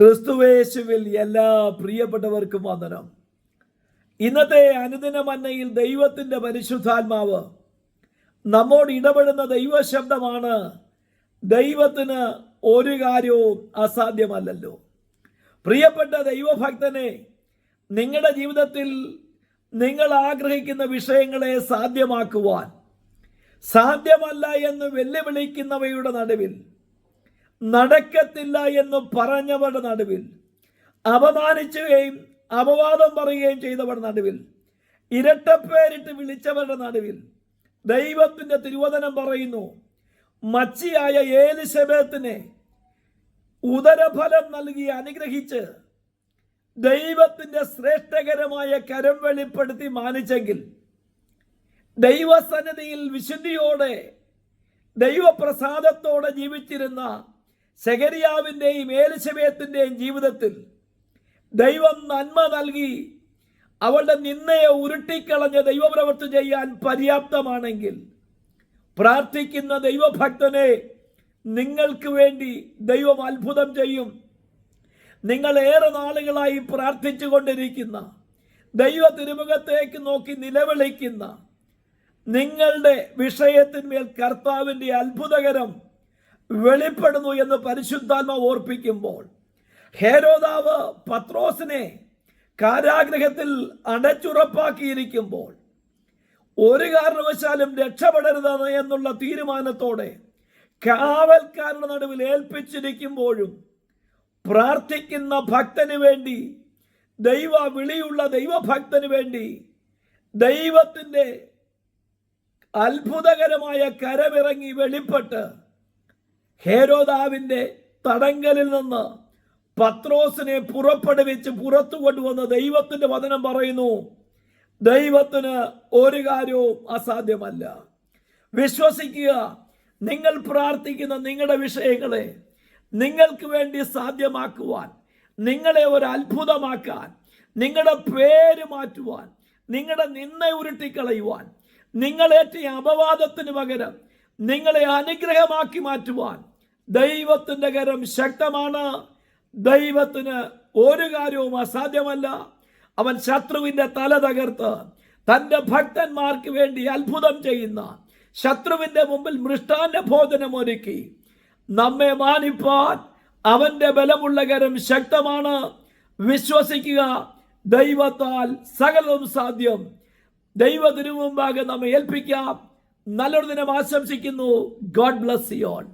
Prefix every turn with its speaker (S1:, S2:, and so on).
S1: ക്രിസ്തുവേശുവിൽ എല്ലാ പ്രിയപ്പെട്ടവർക്കും വന്ദനം. ഇന്നത്തെ അനുദിന മന്നയിൽ ദൈവത്തിന്റെ പരിശുദ്ധാത്മാവ് നമ്മോട് ഇടപെടുന്ന ദൈവശബ്ദമാണ് ദൈവത്തിന് ഒരു കാര്യവും അസാധ്യമല്ലല്ലോ. പ്രിയപ്പെട്ട ദൈവഭക്തനെ നിങ്ങളുടെ ജീവിതത്തിൽ നിങ്ങൾ ആഗ്രഹിക്കുന്ന വിഷയങ്ങളെ സാധ്യമാക്കുവാൻ സാധ്യമല്ല എന്ന് വെല്ലുവിളിക്കുന്നവയുടെ നടുവിൽ നടക്കത്തില്ല എന്ന് പറഞ്ഞവരുടെ നടുവിൽ അപമാനിച്ചുകയും അപവാദം പറയുകയും ചെയ്തവരുടെ നടുവിൽ ഇരട്ടപ്പേരിട്ട് വിളിച്ചവരുടെ നടുവിൽ ദൈവത്തിന്റെ തിരുവചനം പറയുന്നു മച്ചിയായ ഏലിശബേത്തിനെ ഉദരഫലം നൽകി അനുഗ്രഹിച്ച് ദൈവത്തിന്റെ ശ്രേഷ്ഠകരമായ കരം വെളിപ്പെടുത്തി മാനിച്ചെങ്കിൽ ദൈവസന്നിധിയിൽ വിശുദ്ധിയോടെ ദൈവപ്രസാദത്തോടെ ജീവിച്ചിരുന്ന ശകരിയാവിന്റെയും ഏലിശബേത്തിന്റെയും ജീവിതത്തിൽ ദൈവം നന്മ നൽകി അവളുടെ നിന്നയെ ഉരുട്ടിക്കളഞ്ഞ് ദൈവപ്രവൃത്തി ചെയ്യാൻ പര്യാപ്തമാണെങ്കിൽ പ്രാർത്ഥിക്കുന്ന ദൈവഭക്തനെ നിങ്ങൾക്ക് വേണ്ടി ദൈവം അത്ഭുതം ചെയ്യും. നിങ്ങൾ ഏറെ നാളുകളായി പ്രാർത്ഥിച്ചു കൊണ്ടിരിക്കുന്ന ദൈവ തിരുമുഖത്തേക്ക് നോക്കി നിലവിളിക്കുന്ന നിങ്ങളുടെ വിഷയത്തിന്മേൽ കർത്താവിന്റെ അത്ഭുതകരം വെളിപ്പെടുന്നു എന്ന് പരിശുദ്ധാത്മ ഓർപ്പിക്കുമ്പോൾ ഹേരോദാവ് പത്രോസിനെ കാരാഗ്രഹത്തിൽ അടച്ചുറപ്പാക്കിയിരിക്കുമ്പോൾ ഒരു കാരണവശാലും രക്ഷപ്പെടരുത് എന്നുള്ള തീരുമാനത്തോടെ കാവൽക്കാരുടെ നടുവിൽ ഏൽപ്പിച്ചിരിക്കുമ്പോഴും പ്രാർത്ഥിക്കുന്ന ഭക്തന് വേണ്ടി ദൈവ വിളിയുള്ള ദൈവഭക്തന് വേണ്ടി ദൈവത്തിന്റെ അത്ഭുതകരമായ കരമിറങ്ങി വെളിപ്പെട്ട് ഹേരോദാവിന്റെ തടങ്കലിൽ നിന്ന് പത്രോസിനെ പുറപ്പെടുവിച്ച് പുറത്തു കൊണ്ടുവന്ന് ദൈവത്തിന്റെ വചനം പറയുന്നു ദൈവത്തിന് ഒരു കാര്യവും അസാധ്യമല്ല. വിശ്വസിക്കുക നിങ്ങൾ പ്രാർത്ഥിക്കുന്ന നിങ്ങളുടെ വിഷയങ്ങളെ നിങ്ങൾക്ക് വേണ്ടി സാധ്യമാക്കുവാൻ നിങ്ങളെ ഒരു അത്ഭുതമാക്കാൻ നിങ്ങളുടെ പേര് മാറ്റുവാൻ നിങ്ങളുടെ നിന്ന ഉരുട്ടിക്കളയുവാൻ നിങ്ങളേറ്റ അപവാദത്തിന് പകരം നിങ്ങളെ അനുഗ്രഹമാക്കി മാറ്റുവാൻ ദൈവത്തിന്റെ കരം ശക്തമാണ്. ദൈവത്തിന് ഒരു കാര്യവും അസാധ്യമല്ല. അവൻ ശത്രുവിന്റെ തല തകർത്ത് തന്റെ ഭക്തന്മാർക്ക് വേണ്ടി അത്ഭുതം ചെയ്യുന്ന ശത്രുവിന്റെ മുമ്പിൽ മൃഷ്ടാന്റെ ഭോജനം ഒരുക്കി. നമ്മെ മാനിപ്പാൻ അവന്റെ ബലമുള്ള കരം ശക്തമാണ്. വിശ്വസിക്കുക ദൈവത്താൽ സകലവും സാധ്യം. ദൈവത്തിനു മുമ്പാകെ നമ്മെ ഏൽപ്പിക്കാം. നല്ലൊരു ദിനം ആശംസിക്കുന്നു. God bless you all.